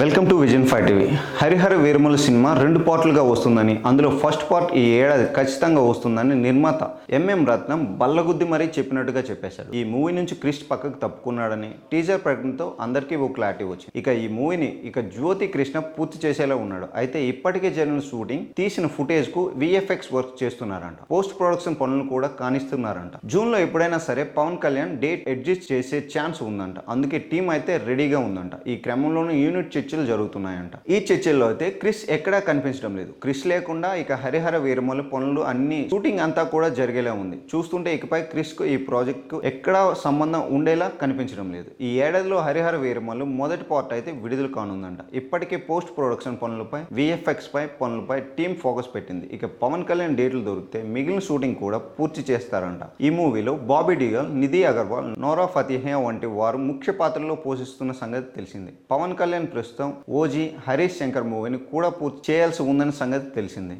Welcome to vision five TV Harihara Veeramallu cinema రెండు పార్ట్లుగా వస్తుందని అందులో ఫస్ట్ పార్ట్ ఈ ఏడాది ఖచ్చితంగా వస్తుందని నిర్మాత ఎంఎం రత్నం బల్లగుద్ది మరీ చెప్పినట్టుగా చెప్పేశారు. ఈ మూవీ నుంచి క్రిష్ పక్కకు తప్పుకున్నాడని టీజర్ ప్రకటనతో అందరికీ ఓ క్లారిటీ వచ్చింది. ఇక ఈ మూవీని ఇక జ్యోతి కృష్ణ పూర్తి చేసేలా ఉన్నాడు. అయితే ఇప్పటికే జరిగిన షూటింగ్ తీసిన ఫుటేజ్కు విఎఫ్ఎక్స్ వర్క్ చేస్తున్నారంట. పోస్ట్ ప్రొడక్షన్ పనులు కూడా కానిస్తున్నారంట. జూన్లో ఎప్పుడైనా సరే పవన్ కళ్యాణ్ డేట్ అడ్జస్ట్ చేసే ఛాన్స్ ఉందంట. అందుకే టీం అయితే రెడీగా ఉందంట. ఈ క్రమంలోనూ యూనిట్ చర్చలు జరుగుతున్నాయంట. ఈ చర్చల్లో అయితే క్రిష్ ఎక్కడా కనిపించడం లేదు. క్రిష్ లేకుండా ఇక హరిహర వీరమల పనులు అన్ని షూటింగ్ అంతా కూడా జరిగేలా ఉంది. చూస్తుంటే ఇకపై క్రిష్కు ఈ ప్రాజెక్ట్కు ఎక్కడా సంబంధం ఉండేలా కనిపించడం లేదు. ఈ ఏడాదిలో హరిహర వీరమలు మొదటి పార్ట్ అయితే విడుదల కానుందంట. ఇప్పటికే పోస్ట్ ప్రొడక్షన్ పనులపై విఎఫ్ఎక్స్ పై పనులపై టీం ఫోకస్ పెట్టింది. ఇక పవన్ కళ్యాణ్ డేట్లు దొరికితే మిగిలిన షూటింగ్ కూడా పూర్తి చేస్తారంట. ఈ మూవీలో బాబీ డిగల్ నిధి అగర్వాల్ నోరా ఫతిహే వంటి వారు ముఖ్య పాత్రలో పోషిస్తున్న సంగతి తెలిసింది. పవన్ కళ్యాణ్ ప్రస్తుతం ఓజీ హరీష్ శంకర్ మూవీని కూడా పూర్తి చేయాల్సి ఉందని సంగతి తెలిసింది.